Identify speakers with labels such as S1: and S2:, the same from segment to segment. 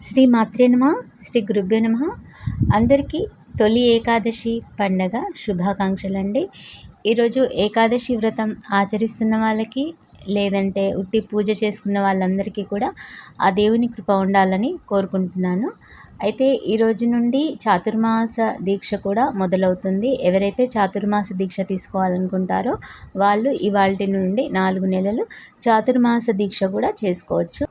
S1: శ్రీ మాత్రే నమ శ్రీ గురుభ్యో నమ. అందరికీ తొలి ఏకాదశి పండగ శుభాకాంక్షలు అండి ఈరోజు ఏకాదశి వ్రతం ఆచరిస్తున్న వాళ్ళకి లేదంటే ఉట్టి పూజ చేసుకున్న వాళ్ళందరికీ కూడా ఆ దేవుని కృప ఉండాలని కోరుకుంటున్నాను. అయితే ఈ రోజు నుండి చాతుర్మాస దీక్ష కూడా మొదలవుతుంది. ఎవరైతే చాతుర్మాస దీక్ష తీసుకోవాలనుకుంటారో వాళ్ళు ఇవాళ నుండి నాలుగు నెలలు చాతుర్మాస దీక్ష కూడా చేసుకోవచ్చు.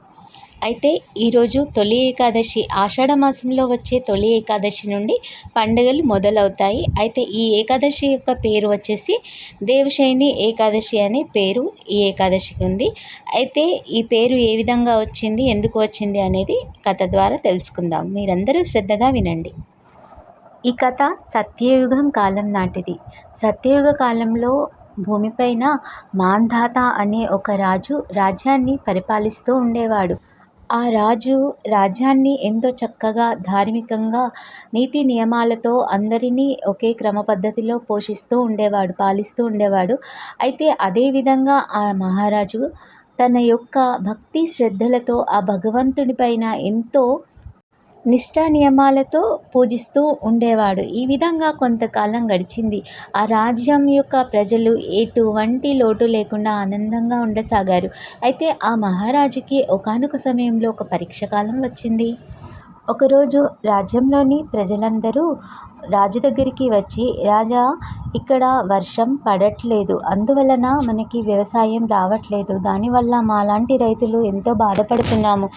S1: అయితే ఈరోజు తొలి ఏకాదశి ఆషాఢ మాసంలో వచ్చే తొలి ఏకాదశి నుండి పండుగలు మొదలవుతాయి. అయితే ఈ ఏకాదశి యొక్క పేరు వచ్చేసి దేవశైని ఏకాదశి అనే పేరు ఈ ఏకాదశికి ఉంది. అయితే ఈ పేరు ఏ విధంగా వచ్చింది ఎందుకు వచ్చింది అనేది కథ ద్వారా తెలుసుకుందాం. మీరందరూ శ్రద్ధగా వినండి. ఈ కథ సత్యయుగం కాలం నాటిది. సత్యయుగ కాలంలో భూమిపైన మాంధాత అనే ఒక రాజు రాజ్యాన్ని పరిపాలిస్తూ ఉండేవాడు. ఆ రాజు రాజ్యాన్ని ఎంతో చక్కగా ధార్మికంగా నీతి నియమాలతో అందరినీ ఒకే క్రమ పద్ధతిలో పోషిస్తూ ఉండేవాడు పాలిస్తూ ఉండేవాడు. అయితే అదేవిధంగా ఆ మహారాజు తన యొక్క భక్తి శ్రద్ధలతో ఆ భగవంతుడి పైన ఎంతో నిష్ఠా నియమాలతో పూజిస్తూ ఉండేవాడు. ఈ విధంగా కొంతకాలం గడిచింది. ఆ రాజ్యం యొక్క ప్రజలు ఎటువంటి లోటు లేకుండా ఆనందంగా ఉండసాగారు. అయితే ఆ మహారాజుకి ఒకానొక సమయంలో ఒక పరీక్ష కాలం వచ్చింది. ఒకరోజు రాజ్యంలోని ప్రజలందరూ రాజు దగ్గరికి వచ్చి రాజా ఇక్కడ వర్షం పడట్లేదు. అందువలన మనకి వ్యవసాయం రావట్లేదు. దానివల్ల మాలాంటి రైతులు ఎంతో బాధపడుతున్నాము.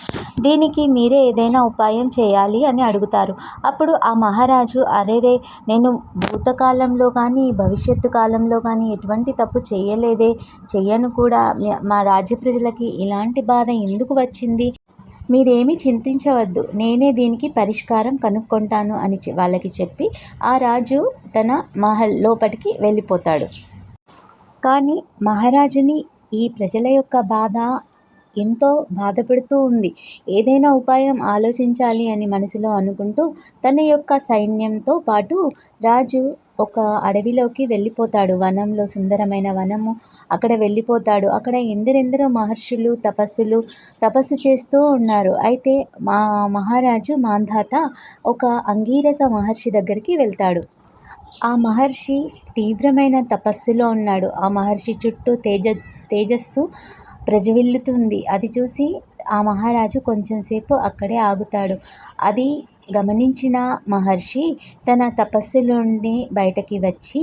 S1: దీనికి మీరే ఏదైనా ఉపాయం చేయాలి అని అడుగుతారు. అప్పుడు ఆ మహారాజు అరేరే నేను భూతకాలంలో కానీ భవిష్యత్తు కాలంలో కానీ ఎటువంటి తప్పు చేయలేదే. చెయ్యను కూడా. మా రాజ్య ప్రజలకి ఇలాంటి బాధ ఎందుకు వచ్చింది? మీరేమీ చింతించవద్దు. నేనే దీనికి పరిష్కారం కనుక్కుంటాను అని వాళ్ళకి చెప్పి ఆ రాజు తన మహల్ లోపలికి వెళ్ళిపోతాడు. కానీ మహారాజుని ఈ ప్రజల యొక్క బాధ ఎంతో బాధపడుతూ ఉంది. ఏదైనా ఉపాయం ఆలోచించాలి అని మనసులో అనుకుంటూ తన యొక్క సైన్యంతో పాటు రాజు ఒక అడవిలోకి వెళ్ళిపోతాడు. వనంలో సుందరమైన వనము అక్కడ వెళ్ళిపోతాడు. అక్కడ ఎందరెందరో మహర్షులు తపస్సులు తపస్సు చేస్తూ ఉన్నారు. అయితే మా మహారాజు మాంధాత ఒక అంగీరస మహర్షి దగ్గరికి వెళ్తాడు. ఆ మహర్షి తీవ్రమైన తపస్సులో ఉన్నాడు. ఆ మహర్షి చుట్టూ తేజ తేజస్సు ప్రజ్వలిల్లుతుంది అది చూసి ఆ మహారాజు కొంచెం సేపు అక్కడే ఆగుతాడు. అది గమనించిన మహర్షి తన తపస్సులోని బయటకి వచ్చి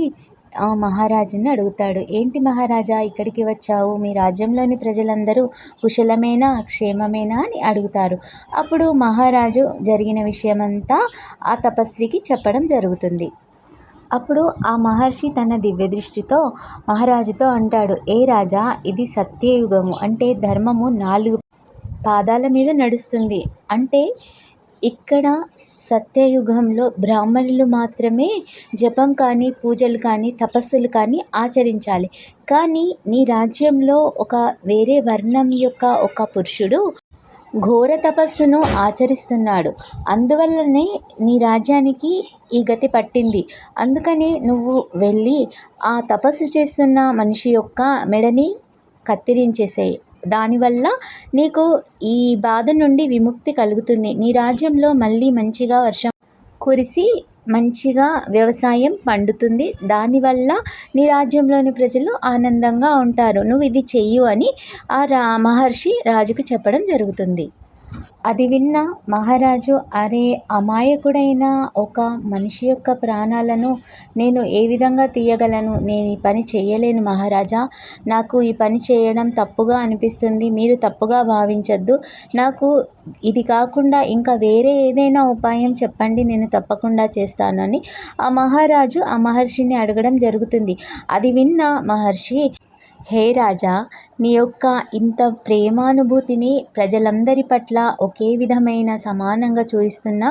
S1: ఆ మహారాజుని అడుగుతాడు. ఏంటి మహారాజా ఇక్కడికి వచ్చావు? మీ రాజ్యంలోని ప్రజలందరూ కుశలమేనా క్షేమమేనా? అని అడుగుతారు. అప్పుడు మహారాజు జరిగిన విషయమంతా ఆ తపస్వికి చెప్పడం జరుగుతుంది. అప్పుడు ఆ మహర్షి తన దివ్య దృష్టితో మహారాజుతో అంటాడు ఏ రాజా ఇది సత్యయుగము. అంటే ధర్మము నాలుగు పాదాల మీద నడుస్తుంది. అంటే ఇక్కడ సత్యయుగంలో బ్రాహ్మణులు మాత్రమే జపం కానీ పూజలు కానీ తపస్సులు కానీ ఆచరించాలి. కానీ నీ రాజ్యంలో ఒక వేరే వర్ణం యొక్క ఒక పురుషుడు ఘోర తపస్సును ఆచరిస్తున్నాడు. అందువల్లనే నీ రాజ్యానికి ఈ గతి పట్టింది. అందుకని నువ్వు వెళ్ళి ఆ తపస్సు చేస్తున్న మనిషి యొక్క మెడని కత్తిరించేసేయి. దానివల్ల నీకు ఈ బాధ నుండి విముక్తి కలుగుతుంది. నీ రాజ్యంలో మళ్ళీ మంచిగా వర్షం కురిసి మంచిగా వ్యవసాయం పండుతుంది. దానివల్ల నీ రాజ్యంలోని ప్రజలు ఆనందంగా ఉంటారు. నువ్వు ఇది చెయ్యు అని ఆ రా మహర్షి రాజుకు చెప్పడం జరుగుతుంది. అది విన్న మహారాజు అరే అమాయకుడైన ఒక మనిషి యొక్క ప్రాణాలను నేను ఏ విధంగా తీయగలను? నేను ఈ పని చేయలేను మహారాజా. నాకు ఈ పని చేయడం తప్పుగా అనిపిస్తుంది. మీరు తప్పుగా భావించద్దు. నాకు ఇది కాకుండా ఇంకా వేరే ఏదైనా ఉపాయం చెప్పండి. నేను తప్పకుండా చేస్తానని. ఆ మహారాజు ఆ మహర్షిని అడగడం జరుగుతుంది. అది విన్న మహర్షి హే రాజా నీ యొక్క ఇంత ప్రేమానుభూతిని ప్రజలందరి పట్ల ఒకే విధమైన సమానంగా చూపిస్తున్న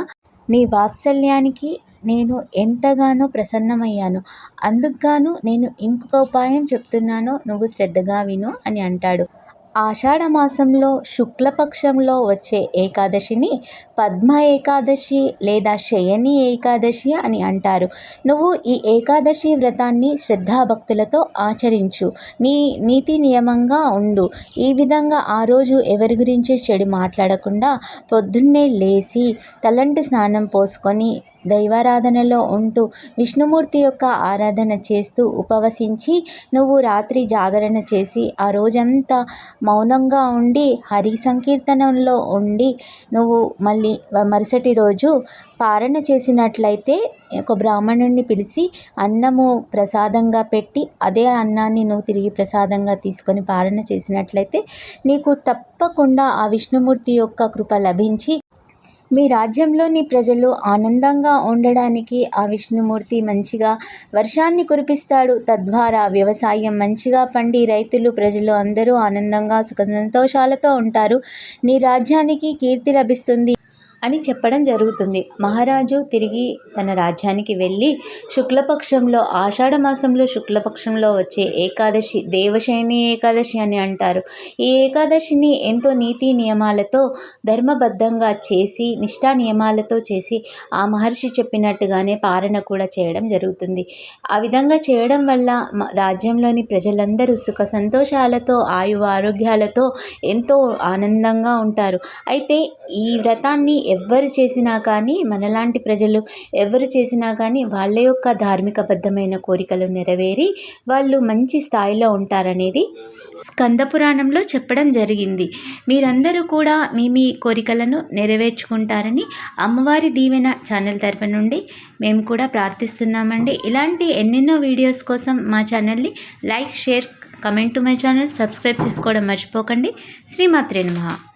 S1: నీ వాత్సల్యానికి నేను ఎంతగానో ప్రసన్నమయ్యాను. అందుకుగాను నేను ఇంకొక ఉపాయం చెప్తున్నాను నువ్వు శ్రద్ధగా విను అని అంటాడు. ఆషాఢ మాసంలో శుక్లపక్షంలో వచ్చే ఏకాదశిని పద్మ ఏకాదశి లేదా శయని ఏకాదశి అని అంటారు. నువ్వు ఈ ఏకాదశి వ్రతాన్ని శ్రద్ధాభక్తులతో ఆచరించు. నీ నీతి నియమంగా ఉండు. ఈ విధంగా ఆ రోజు ఎవరి గురించి చెడు మాట్లాడకుండా పొద్దున్నే లేచి తలంటి స్నానం పోసుకొని దైవారాధనలో ఉంటూ విష్ణుమూర్తి యొక్క ఆరాధన చేస్తూ ఉపవసించి నువ్వు రాత్రి జాగరణ చేసి ఆ రోజంతా మౌనంగా ఉండి హరి సంకీర్తనంలో ఉండి నువ్వు మళ్ళీ మరుసటి రోజు పారణ చేసినట్లయితే ఒక బ్రాహ్మణుడిని పిలిచి అన్నము ప్రసాదంగా పెట్టి అదే అన్నాన్ని నువ్వు తిరిగి ప్రసాదంగా తీసుకొని పారణ చేసినట్లయితే నీకు తప్పకుండా ఆ విష్ణుమూర్తి యొక్క కృప లభించి మీ రాజ్యంలోని ప్రజలు ఆనందంగా ఉండడానికి ఆ విష్ణుమూర్తి మంచిగా వర్షాన్ని కురిపిస్తాడు. తద్వారా వ్యవసాయం మంచిగా పండి రైతులు ప్రజలు అందరూ ఆనందంగా సుఖ సంతోషాలతో ఉంటారు. నీ రాజ్యానికి కీర్తి లభిస్తుంది. అని చెప్పడం జరుగుతుంది. మహారాజు తిరిగి తన రాజ్యానికి వెళ్ళి శుక్లపక్షంలో ఆషాఢ మాసంలో శుక్లపక్షంలో వచ్చే ఏకాదశి దేవశయని ఏకాదశి అని అంటారు. ఈ ఏకాదశిని ఎంతో నీతి నియమాలతో ధర్మబద్ధంగా చేసి నిష్ఠా నియమాలతో చేసి ఆ మహర్షి చెప్పినట్టుగానే పాలన కూడా చేయడం జరుగుతుంది. ఆ విధంగా చేయడం వల్ల రాజ్యంలోని ప్రజలందరూ సుఖ సంతోషాలతో ఆయు ఆరోగ్యాలతో ఎంతో ఆనందంగా ఉంటారు. అయితే ఈ వ్రతాన్ని ఎవ్వరు చేసినా కానీ మనలాంటి ప్రజలు ఎవరు చేసినా కానీ వాళ్ళ యొక్క ధార్మికబద్ధమైన కోరికలు నెరవేరి వాళ్ళు మంచి స్థాయిలో ఉంటారనేది స్కంద పురాణంలో చెప్పడం జరిగింది. మీరందరూ కూడా మీ మీ కోరికలను నెరవేర్చుకుంటారని అమ్మవారి దీవెన ఛానల్ తరపు నుండి మేము కూడా ప్రార్థిస్తున్నామండి. ఇలాంటి ఎన్నెన్నో వీడియోస్ కోసం మా ఛానల్ని like share comment to my channel subscribe చేసుకోవడం మర్చిపోకండి. శ్రీమాత్రే నమ.